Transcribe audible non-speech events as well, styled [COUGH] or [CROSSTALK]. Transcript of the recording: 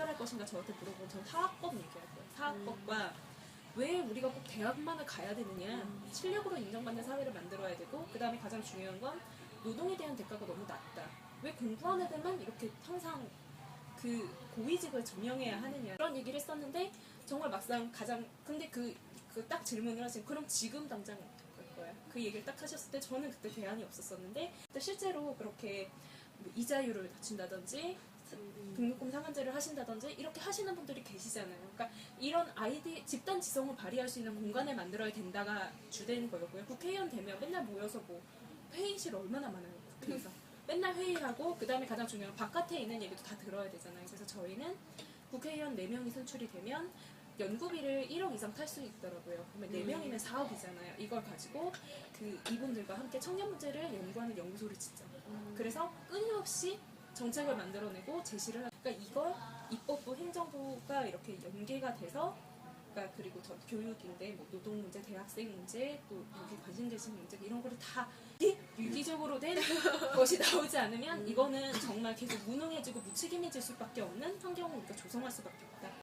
해결할 것인가 저한테 물어보면 저는 사학법 얘기할 거예요. 사학법과 왜 우리가 꼭 대학만을 가야 되느냐. 실력으로 인정받는 사회를 만들어야 되고 그 다음에 가장 중요한 건 노동에 대한 대가가 너무 낮다. 왜 공부한 애들만 이렇게 항상 그 고위직을 점령해야 하느냐. 그런 얘기를 했었는데 정말 막상 가장 근데 그 그 딱 질문을 하신 그럼 지금 당장 어떡할 거야. 그 얘기를 딱 하셨을 때 저는 그때 대안이 없었었는데 실제로 그렇게 뭐 이자율을 낮춘다든지 등록금 상한제를 하신다든지 이렇게 하시는 분들이 계시잖아요. 그러니까 이런 아이디 집단 지성을 발휘할 수 있는 공간을 만들어야 된다가 주된 거였고요. 국회의원 되면 맨날 모여서 뭐 회의실 얼마나 많아요 국회에서 맨날 회의하고 그 다음에 가장 중요한 건 바깥에 있는 얘기도 다 들어야 되잖아요. 그래서 저희는 국회의원 4명이 선출이 되면 연구비를 1억 이상 탈 수 있더라고요. 그러면 4명이면 4억이잖아요. 이걸 가지고 그 이분들과 함께 청년 문제를 연구하는 연구소를 짓죠. 그래서 끊임없이 정책을 만들어내고 제시를 하 그러니까 이걸 입법부, 행정부가 이렇게 연계가 돼서 그러니까 그리고 저 교육인데 뭐 노동 문제, 대학생 문제, 또 여기 관심 계신 문제 이런 거를 다 이- 유기적으로 된 [LAUGHS] 것이 나오지 않으면 이거는 정말 계속 무능해지고 무책임해질 수밖에 없는 환경을 우리가 조성할 수밖에 없다.